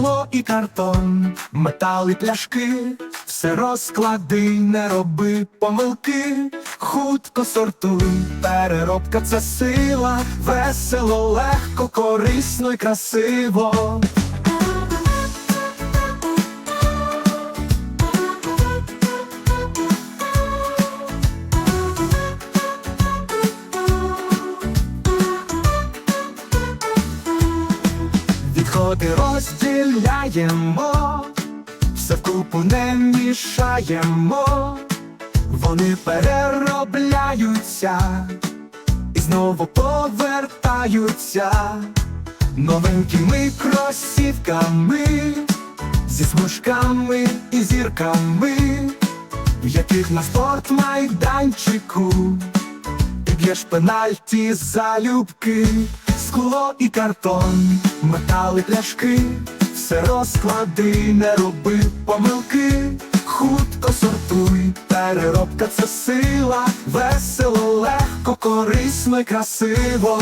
скло і картон, метал і пляшки, все розклади, не роби помилки, хутко сортуй, переробка це сила, весело, легко, корисно і красиво. Відходи розділяємо, все вкупу не мішаємо, вони переробляються і знову повертаються новенькими кросівками, зі смужками і зірками, в яких на спортмайданчику ти б'єш пенальті залюбки, скло і картон, метали пляшки, все розклади, не роби помилки, хутко сортуй, переробка це сила, весело, легко, корисно красиво.